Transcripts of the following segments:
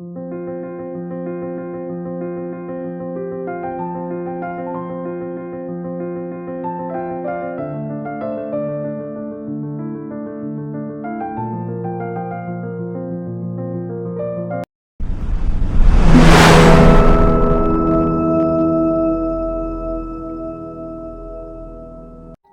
thank you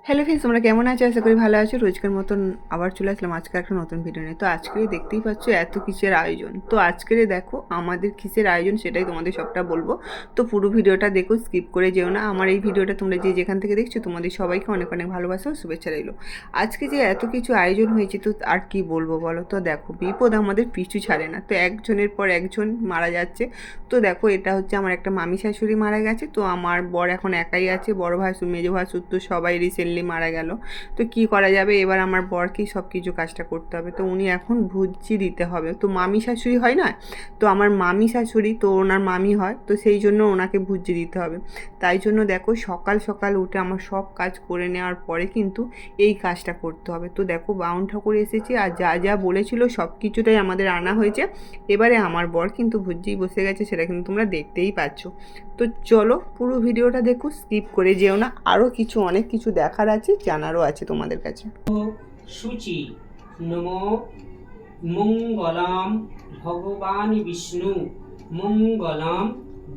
hello friends, তোমরা কেমন আছো? আশা করি ভালো আছো। রোজকার মতন আবার চলে আসলাম আজকে একটা নতুন ভিডিও নিয়ে। তো আজকে দেখতেই পাচ্ছ এত কিসের আয়োজন। তো আজকের দেখো, আমাদের কিসের আয়োজন সেটাই তোমাদের সবটা বলব। তো পুরো ভিডিওটা দেখো স্কিপ করে যেও না। আমার এই ভিডিওটা তোমরা যে যেখান থেকে দেখছ, তোমাদের সবাইকে অনেক অনেক ভালোবাসা ও শুভেচ্ছা রইল। আজকে যে এত কিছু আয়োজন হয়েছে, তো আর কি বলব বলো? তো দেখো, বিপদ আমাদের পিছু ছাড়ে না। তো একজনের পর একজন মারা যাচ্ছে। তো দেখো, এটা হচ্ছে আমার একটা মামি শাশুড়ি মারা গেছে। তো আমার বর এখন একাই আছে। বড় ভাই মেজো ভাই তো সবাই রিসেন্টলি মারা গেল। তো কি করা যাবে? এবার আমার বরকেই সব কিছু কাজটা করতে হবে। তো উনি এখন ভুজি দিতে হবে। তো মামি শাশুড়ি হয় না? তো আমার মামি শাশুড়ি, তো ওনার মামি হয়। তো সেই জন্য ওনাকে ভুজি দিতে হবে। তাই জন্য দেখো সকাল সকাল উঠে আমার সব কাজ করে নেওয়ার পরে কিন্তু এই কাজটা করতে হবে। তো দেখো বাউন ঠাকুর এসেছে আর যা যা বলেছিল সব কিছুটাই আমাদের আনা হয়েছে। এবারে আমার বর কিন্তু ভুজিই বসে গেছে, সেটা কিন্তু তোমরা দেখতেই পাচ্ছ। তো চলো পুরো ভিডিওটা দেখো স্কিপ করে যেও না। আরও কিছু, অনেক কিছু দেখার আছে, জানারও আছে তোমাদের কাছে। শুচি নম মঙ্গলাম, ভগবান বিষ্ণু। মঙ্গলাম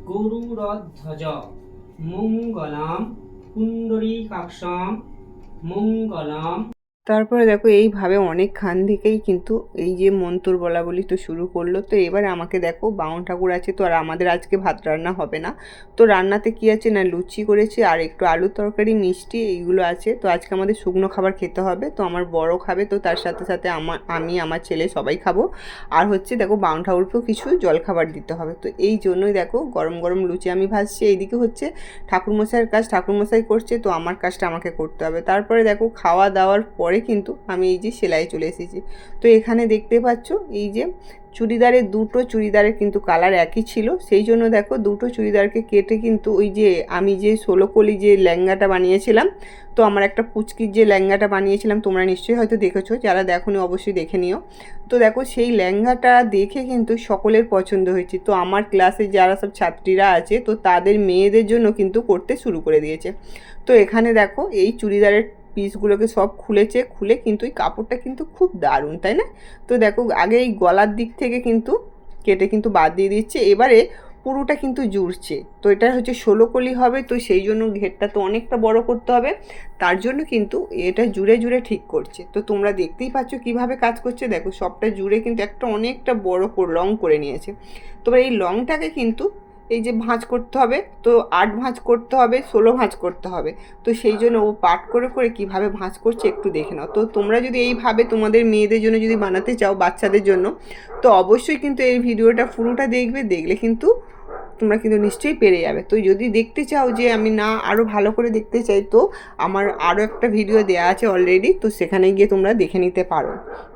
গরুরধ্বজ। মঙ্গলাম পুণ্ডরীকাক্ষাম মঙ্গলাম তারপরে দেখো এইভাবে অনেক খান থেকেই কিন্তু এই যে মন্তর বলা বলি তো শুরু করল। তো এবার আমাকে দেখো বাউন ঠাকুর আছে তো আর আমাদের আজকে ভাত রান্না হবে না। তো রান্নাতে কি আছে না লুচি করেছি আর একটু আলু তরকারি, মিষ্টি এইগুলো আছে। তো আজকে আমাদের শুকনো খাবার খেতে হবে। তো আমার বড় খাবে তো তার সাথে সাথে আমার, আমি, আমার ছেলে সবাই খাব। আর হচ্ছে দেখো বাউন ঠাকুরকেও কিছু জল খাবার দিতে হবে। তো এই জন্যই দেখো গরম গরম লুচি আমি ভাজছি। এইদিকে হচ্ছে ঠাকুরমশাইয়ের কাজ ঠাকুরমশাই করছে তো আমার কাজটা আমাকে করতে হবে। তারপরে দেখো খাওয়া দাওয়ার পরে কিন্তু আমি এই যে সেলাই চলে এসেছি। তো এখানে দেখতে পাচ্ছ এই যে চুড়িদারের দুটো চুড়িদারের কিন্তু কালার একই ছিল। সেই জন্য দেখো দুটো চুড়িদারকে কেটে কিন্তু ওই যে আমি যে ষোলো কলি যে লেহেঙ্গাটা বানিয়েছিলাম, তো আমার একটা পুচকির যে লেহেঙ্গাটা বানিয়েছিলাম, তোমরা নিশ্চয়ই হয়তো দেখেছ। যারা দেখোনি অবশ্যই দেখে নিও। তো দেখো সেই লেহেঙ্গাটা দেখে কিন্তু সকলের পছন্দ হয়েছে। তো আমার ক্লাসে যারা সব ছাত্রীরা আছে, তো তাদের মেয়েদের জন্য কিন্তু করতে শুরু করে দিয়েছে। তো এখানে দেখো এই চুড়িদারের পিসগুলোকে সব খুলেছে, খুলে কিন্তু এই কাপড়টা কিন্তু খুব দারুণ, তাই না? তো দেখো, আগে এই গলার দিক থেকে কিন্তু কেটে কিন্তু বাদ দিয়ে দিচ্ছে, এবারে পুরোটা কিন্তু জুড়ছে। তো এটা হচ্ছে ষোলো কলি হবে, তো সেই জন্য ঘেরটা তো অনেকটা বড় করতে হবে। তার জন্য কিন্তু এটা জুড়ে জুড়ে ঠিক করছে। তো তোমরা দেখতেই পাচ্ছ কীভাবে কাজ করছে। দেখো, সবটা জুড়ে কিন্তু একটা অনেকটা বড় লং করে নিয়েছে। তো এই লংটাকে কিন্তু এই যে ভাঁজ করতে হবে, তো আট ভাঁজ করতে হবে, ষোলো ভাঁজ করতে হবে। তো সেই জন্য ও পাট করে করে কীভাবে ভাঁজ করছে একটু দেখে নাও। তো তোমরা যদি এইভাবে তোমাদের মেয়েদের জন্য যদি বানাতে চাও বাচ্চাদের জন্য, তো অবশ্যই কিন্তু এই ভিডিওটা পুরোটা দেখবে, দেখলে কিন্তু তোমরা কিন্তু নিশ্চয়ই পেরে যাবে। তো যদি দেখতে চাও যে আমি না আরও ভালো করে দেখতে চাই, তো আমার আরও একটা ভিডিও দেওয়া আছে অলরেডি তো সেখানে গিয়ে তোমরা দেখে নিতে পারো।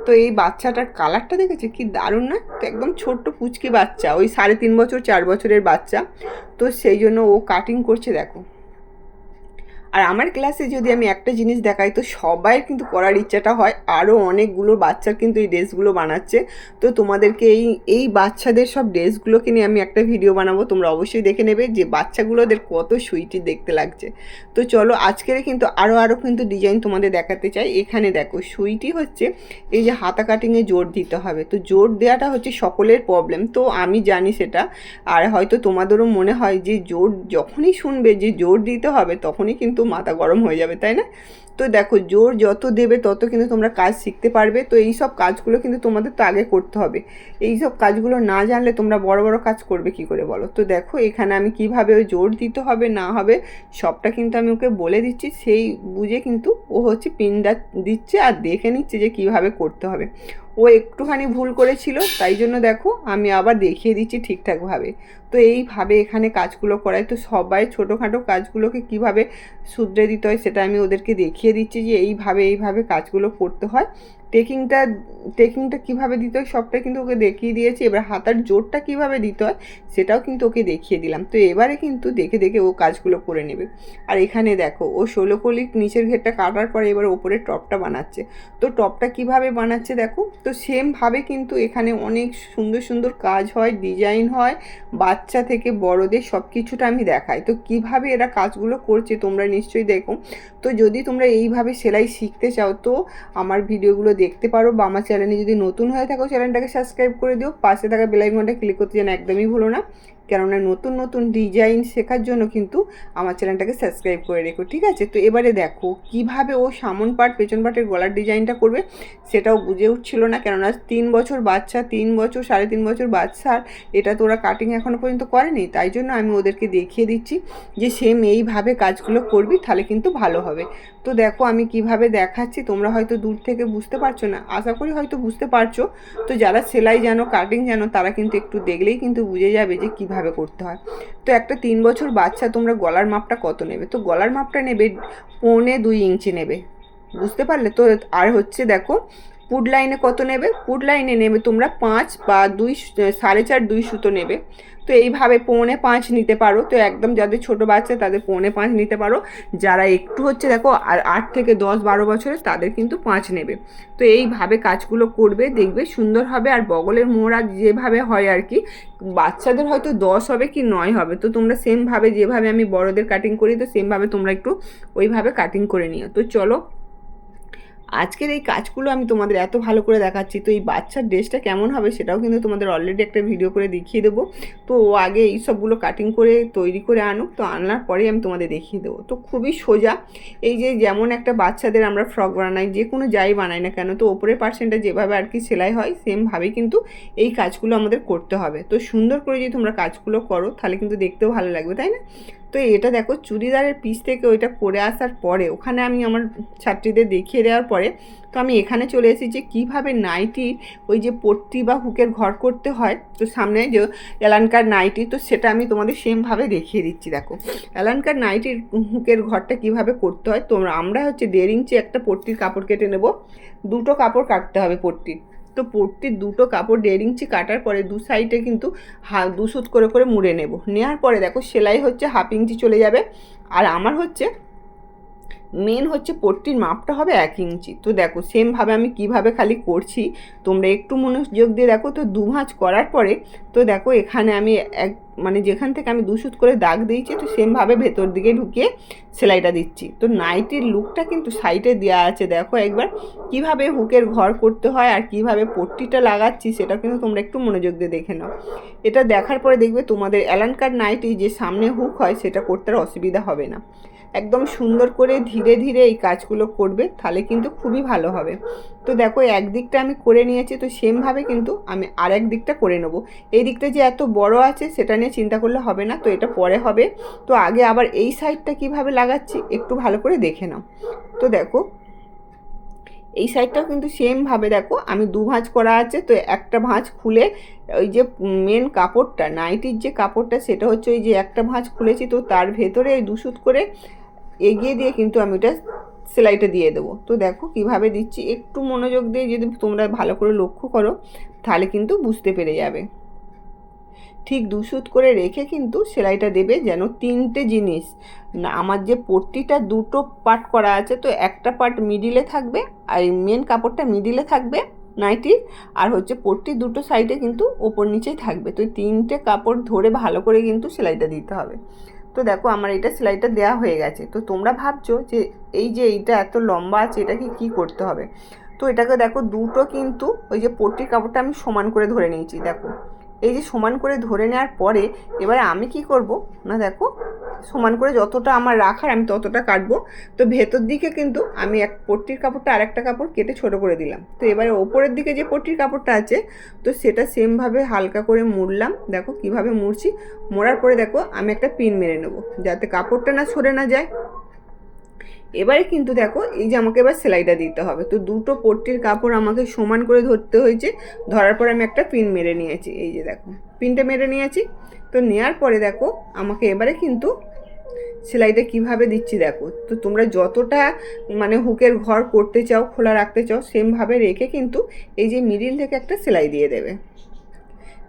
তো এই বাচ্চাটার কালারটা দেখেছে? কি দারুণ না? তো একদম ছোট্ট পুচকি বাচ্চা, ওই সাড়ে তিন বছর, চার বছরের বাচ্চা। তো সেই জন্য ও কাটিং করছে, দেখো। আর আমার ক্লাসে যদি আমি একটা জিনিস দেখাই, তো সবাই কিন্তু করার ইচ্ছাটা হয়। আরও অনেকগুলো বাচ্চার কিন্তু এই ড্রেসগুলো বানাচ্ছে। তো তোমাদেরকে এই এই বাচ্চাদের সব ড্রেসগুলোকে নিয়ে আমি একটা ভিডিও বানাবো। তোমরা অবশ্যই দেখে নেবে যে বাচ্চাগুলোদের কত সুইটি দেখতে লাগছে। তো চলো, আজকের কিন্তু আরও আরও কিন্তু ডিজাইন তোমাদের দেখাতে চাই। এখানে দেখো, সুইটি হচ্ছে এই যে হাতা কাটিংয়ে জোর দিতে হবে। তো জোর দেওয়াটা হচ্ছে সকলের প্রবলেম তো আমি জানি সেটা। আর হয়তো তোমাদেরও মনে হয় যে জোর যখনই শুনবে যে জোর দিতে হবে, তখনই কিন্তু মাথা গরম হয়ে যাবে, তাই না? তো দেখো, জোর যত দেবে তত কিন্তু তোমরা কাজ শিখতে পারবে। তো এই সব কাজগুলো কিন্তু তোমাদের তো আগে করতে হবে। এই সব কাজগুলো না জানলে তোমরা বড় বড় কাজ করবে কি করে বলো? তো দেখো, এখানে আমি কীভাবে ওই জোর দিতে হবে, না হবে, সবটা কিন্তু আমি ওকে বলে দিচ্ছি। সেই বুঝে কিন্তু ও হচ্ছে পিনটা দিচ্ছে আর দেখে নিচ্ছে যে কীভাবে করতে হবে। ও একটুখানি ভুল করেছিল, তাই জন্য দেখো আমি আবার দেখিয়ে দিচ্ছি ঠিকঠাকভাবে। তো এইভাবে এখানে কাজগুলো করায় তো সবাই ছোটোখাটো কাজগুলোকে কীভাবে শুধরে দিতে হয় সেটা আমি ওদেরকে দেখিয়ে দিচ্ছি যে এইভাবে এইভাবে কাজগুলো করতে হয়। টেকিংটা টেকিংটা কীভাবে দিতে হয় সবটা কিন্তু ওকে দেখিয়ে দিয়েছি। এবার হাতার জোরটা কীভাবে দিতে হয় সেটাও কিন্তু ওকে দেখিয়ে দিলাম। তো এবারে কিন্তু দেখে দেখে ও কাজগুলো করে নেবে। আর এখানে দেখো, ও ষোলো কলি নিচের ঘেরটা কাটার পরে এবার ওপরে টপটা বানাচ্ছে। তো টপটা কীভাবে বানাচ্ছে দেখো, তো সেমভাবে কিন্তু এখানে অনেক সুন্দর সুন্দর কাজ হয়, ডিজাইন হয়, বাচ্চা থেকে বড়দের সব কিছুটা আমি দেখাই। তো কীভাবে এরা কাজগুলো করছে তোমরা নিশ্চয়ই দেখো। তো যদি তোমরা এইভাবে সেলাই শিখতে চাও তো আমার ভিডিওগুলো দেখতে পারো বা আমার চ্যানেলে যদি নতুন হয়ে থাকো চ্যানেলটাকে সাবস্ক্রাইব করে দিও। পাশে থাকা বেলাইকনটা ক্লিক করতে যেন একদমই ভুলো না। কেননা নতুন নতুন ডিজাইন শেখার জন্য কিন্তু আমার চ্যানেলটাকে সাবস্ক্রাইব করে রেখো, ঠিক আছে? তো এবারে দেখো, কীভাবে ও সামন পাট, পেছন পাটের গলার ডিজাইনটা করবে সেটাও বুঝে উঠছিল না। কেননা তিন বছর বাচ্চা তিন বছর, সাড়ে তিন বছর বাচ্চার এটা তো ওরা কাটিং এখনও পর্যন্ত করেনি। তাই জন্য আমি ওদেরকে দেখিয়ে দিচ্ছি যে সেম এইভাবে কাজগুলো করবি, তাহলে কিন্তু ভালো হবে। তো দেখো, আমি কীভাবে দেখাচ্ছি, তোমরা হয়তো দূর থেকে বুঝতে পারছ না, আশা করি হয়তো বুঝতে পারছ। তো যারা সেলাই জানো কাটিং জানো, তারা কিন্তু একটু দেখলেই কিন্তু বুঝে যাবে যে কীভাবে করতে হয়। তো একটা তিন বছর বাচ্চা, তোমরা গলার মাপটা কত নেবে? তো গলার মাপটা নেবে পৌনে দুই ইঞ্চি নেবে। বুঝতে পারলে? তো আর হচ্ছে দেখো পুড লাইনে কত নেবে? পুড লাইনে নেবে তোমরা পাঁচ বা দুই সাড়ে চার, দুই সুতো নেবে। তো এইভাবে পৌনে পাঁচ নিতে পারো। তো একদম যাদের ছোট বাচ্চা, তাদের পৌনে পাঁচ নিতে পারো। যারা একটু হচ্ছে দেখো, আর আট থেকে দশ, বারো বছরের, তাদের কিন্তু পাঁচ নেবে। তো এইভাবে কাজগুলো করবে, দেখবে সুন্দর হবে। আর বগলের মোড়া যেভাবে হয় আর কি, বাচ্চাদের হয়তো দশ হবে কি নয় হবে। তো তোমরা সেমভাবে যেভাবে আমি বড়দের কাটিং করি, তো সেমভাবে তোমরা একটু ওইভাবে কাটিং করে নিও। তো চলো আজকের এই কাজগুলো আমি তোমাদের এত ভালো করে দেখাচ্ছি, তো এই বাচ্চার ড্রেসটা কেমন হবে সেটাও কিন্তু তোমাদের অলরেডি একটা ভিডিও করে দেখিয়ে দেবো। তো ও আগে এই সবগুলো কাটিং করে তৈরি করে আনুক, তো আনার পরেই আমি তোমাদের দেখিয়ে দেবো। তো খুবই সোজা, এই যে যেমন একটা বাচ্চাদের আমরা ফ্রক বানাই, যে কোনো যাই বানাই না কেন, তো ওপরের পার্সেন্টটা যেভাবে আর কি সেলাই হয় সেমভাবেই কিন্তু এই কাজগুলো আমাদের করতে হবে। তো সুন্দর করে যদি তোমরা কাজগুলো করো, তাহলে কিন্তু দেখতেও ভালো লাগবে, তাই না? তো এটা দেখো, চুড়িদারের পিস থেকে ওইটা করে আসার পরে, ওখানে আমি আমার ছাত্রীদের দেখিয়ে দেওয়ার পরে, তো আমি এখানে চলে এসেছি যে কীভাবে নাইটির ওই যে পট্টি বা হুকের ঘর করতে হয়, তো সামনে যে এলানকার নাইটি, তো সেটা আমি তোমাদের সেমভাবে দেখিয়ে দিচ্ছি, দেখো। এলানকার নাইটির হুকের ঘরটা কীভাবে করতে হয়, তোমরা, আমরা হচ্ছে দেড় ইঞ্চি একটা পট্টির কাপড় কেটে নেব, দুটো কাপড় কাটতে হবে পট্টির। তো পট্টির দুটো কাপড় দেড় ইঞ্চি কাটার পরে দু সাইডে কিন্তু হা দুসুত করে করে মুড়ে নেব। নেওয়ার পরে দেখো সেলাই হচ্ছে হাফ ইঞ্চি চলে যাবে। আর আমার হচ্ছে মেন হচ্ছে পট্টির মাপটা হবে এক ইঞ্চি। তো দেখো সেমভাবে আমি কীভাবে খালি করছি, তোমরা একটু মনোযোগ দিয়ে দেখো। তো দু ভাঁজ করার পরে, তো দেখো এখানে আমি এক মানে যেখান থেকে আমি দুশুত করে দাগ দিয়েছি, তো সেমভাবে ভেতর দিকে ঢুকিয়ে সেলাইটা দিচ্ছি। তো নাইটির লুকটা কিন্তু সাইডে দেওয়া আছে। দেখো একবার কীভাবে হুকের ঘর করতে হয় আর কীভাবে পট্টিটা লাগাচ্ছি, সেটা কিন্তু তোমরা একটু মনোযোগ দিয়ে দেখে নাও। এটা দেখার পরে দেখবে তোমাদের অ্যালানকার নাইটি যে সামনে হুক হয়, সেটা করতে অসুবিধা হবে না। একদম সুন্দর করে ধীরে ধীরে এই কাজগুলো করবে, তাহলে কিন্তু খুবই ভালো হবে। তো দেখো একদিকটা আমি করে নিয়েছি, তো সেমভাবে কিন্তু আমি আর এক দিকটা করে নেব। এই দিকটা যে এত বড় আছে, সেটা নিয়ে চিন্তা করলে হবে না, তো এটা পরে হবে। তো আগে আবার এই সাইডটা কীভাবে লাগাচ্ছি, একটু ভালো করে দেখে নাও। তো দেখো, এই সাইডটাও কিন্তু সেমভাবে দেখো, আমি দু ভাঁজ করা আছে, তো একটা ভাঁজ খুলে ওই যে মেন কাপড়টা নাইটির যে কাপড়টা, সেটা হচ্ছে ওই যে একটা ভাঁজ খুলেছি, তো তার ভেতরে দুশুত করে এগিয়ে দিয়ে কিন্তু আমি ওটা সেলাইটা দিয়ে দেবো। তো দেখো কীভাবে দিচ্ছি, একটু মনোযোগ দিয়ে যদি তোমরা ভালো করে লক্ষ্য করো, তাহলে কিন্তু বুঝতে পেরে যাবে। ঠিক দুশুত করে রেখে কিন্তু সেলাইটা দেবে যেন তিনটে জিনিস। না, আমার যে পট্টিটা দুটো পার্ট করা আছে, তো একটা পার্ট মিডিলে থাকবে, আর মেন কাপড়টা মিডিলে থাকবে নাইটির আর হচ্ছে পট্টির দুটো সাইডে কিন্তু ওপর নিচেই থাকবে। তো তিনটে কাপড় ধরে ভালো করে কিন্তু সেলাইটা দিতে হবে। তো দেখো আমার এটা সেলাইটা দেওয়া হয়ে গেছে। তো তোমরা ভাবছ যে এই যে এইটা এত লম্বা আছে, এটাকে কি করতে হবে? তো এটাকে দেখো দুটো কিন্তু ওই যে পট্টির কাপড়টা আমি সমান করে ধরে নিয়েছি, দেখো। এই যে সমান করে ধরে নেওয়ার পরে এবারে আমি কি করব? না দেখো, সমান করে যতটা আমার রাখার আমি ততটা কাটবো। তো ভেতর দিকে কিন্তু আমি এক পট্টির কাপড়টা আরেকটা কাপড় কেটে ছোট করে দিলাম। তো এবারে ওপরের দিকে যে পট্টির কাপড়টা আছে, তো সেটা সেমভাবে হালকা করে মুড়লাম। দেখো কীভাবে মুড়ছি। মোড়ার পরে দেখো আমি একটা পিন মেরে নেব, যাতে কাপড়টা না সরে না যায়। এবারে কিন্তু দেখো, এই যে আমাকে এবার সেলাইটা দিতে হবে। তো দুটো পট্টির কাপড় আমাকে সমান করে ধরতে হয়েছে। ধরার পর আমি একটা পিন মেরে নিয়েছি। এই যে দেখো, পিনটা মেরে নিয়েছি। তো নেওয়ার পরে দেখো, আমাকে এবারে কিন্তু সেলাইটা কীভাবে দিচ্ছি দেখো। তো তোমরা যতটা মানে হুকের ঘর করতে চাও, খোলা রাখতে চাও, সেমভাবে রেখে কিন্তু এই যে মিডিল থেকে একটা সেলাই দিয়ে দেবে।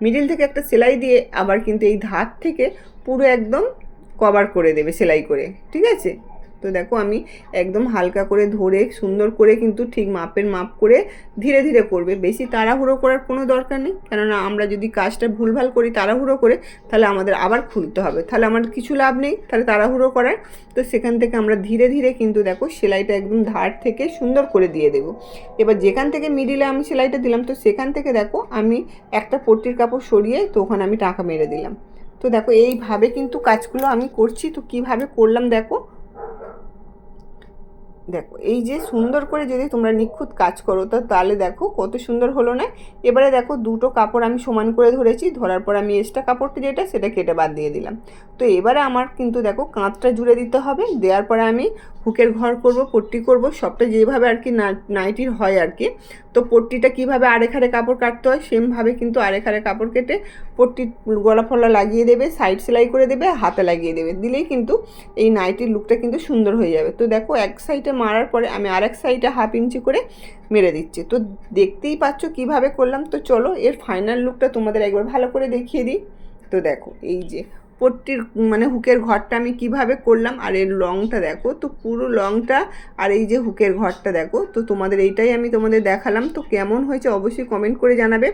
মিডিল থেকে একটা সেলাই দিয়ে আবার কিন্তু এই ধার থেকে পুরো একদম কভার করে দেবে সেলাই করে, ঠিক আছে? তো দেখো আমি একদম হালকা করে ধরে, সুন্দর করে কিন্তু ঠিক মাপের মাপ করে ধীরে ধীরে করবে। বেশি তাড়াহুড়ো করার কোনো দরকার নেই। কেননা আমরা যদি কাজটা ভুলভাল করি তাড়াহুড়ো করে, তাহলে আমাদের আবার খুলতে হবে। তাহলে আমার কিছু লাভ নেই, তাহলে তাড়াহুড়ো করার। তো সেখান থেকে আমরা ধীরে ধীরে কিন্তু দেখো সেলাইটা একদম ধার থেকে সুন্দর করে দিয়ে দেবো। এবার যেখান থেকে মিডিলে আমি সেলাইটা দিলাম, তো সেখান থেকে দেখো আমি একটা পট্টির কাপড় সরিয়ে, তো ওখানে আমি টাকা মেরে দিলাম। তো দেখো এইভাবে কিন্তু কাজগুলো আমি করছি। তো কীভাবে করলাম দেখো দেখো, এই যে সুন্দর করে যদি তোমরা নিখুঁত কাজ করো, তো তাহলে দেখো কত সুন্দর হলো না? এবারে দেখো দুটো কাপড় আমি সমান করে ধরেছি, ধরার পর আমি এক্সট্রা কাপড়টি যেটা সেটা কেটে বাদ দিয়ে দিলাম। তো এবারে আমার কিন্তু দেখো কাঁচটা জুড়ে দিতে হবে, দেওয়ার পরে আমি হুকের ঘর করব, পট্টি করব, সবটা যেভাবে আর কি নাইটির হয় আর কি। তো পট্টিটা কীভাবে আরেখারে কাপড় কাটতে হয়, সেমভাবে কিন্তু আরেখারে কাপড় কেটে পট্টি গলা ফলা লাগিয়ে দেবে সাইড সেলাই করে দেবে, হাতে লাগিয়ে দেবে, দিলেই কিন্তু এই নাইটির লুকটা কিন্তু সুন্দর হয়ে যাবে। তো দেখো এক সাইডে মারার পরে আমি আরেক সাইডে হাফ ইঞ্চি করে মেরে দিচ্ছি। তো দেখতেই পাচ্ছ কীভাবে করলাম। তো চলো, এর ফাইনাল লুকটা তোমাদের একবার ভালো করে দেখিয়ে দিই। তো দেখো, এই যে পট্টির মানে হুকের ঘরটা আমি কীভাবে করলাম, আর এর লংটা দেখো, তো পুরো লংটা আর এই যে হুকের ঘরটা দেখো, তো তোমাদের এইটাই আমি তোমাদের দেখালাম, তো কেমন হয়েছে অবশ্যই কমেন্ট করে জানাবে,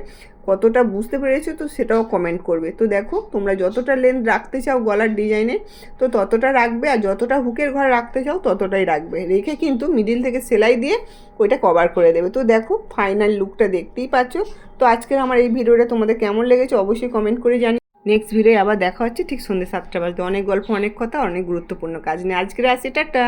কতটা বুঝতে পেরেছ তো সেটাও কমেন্ট করবে, তো দেখো তোমরা যতটা লেন্থ রাখতে চাও গলার ডিজাইনে তো ততটা রাখবে, আর যতটা হুকের ঘর রাখতে চাও ততটাই রাখবে, রেখে কিন্তু মিডিল থেকে সেলাই দিয়ে ওইটা কভার করে দেবে, তো দেখো ফাইনাল লুকটা দেখতেই পাচ্ছ, তো আজকের আমার এই ভিডিওটা তোমাদের কেমন লেগেছে অবশ্যই কমেন্ট করে জানি নেক্সট ভিডিও আবার দেখা হচ্ছে ঠিক সন্ধ্যে সাতটা বাজতে। অনেক গল্প, অনেক কথা, অনেক গুরুত্বপূর্ণ কাজ নিয়ে। আজকের আসি টাটা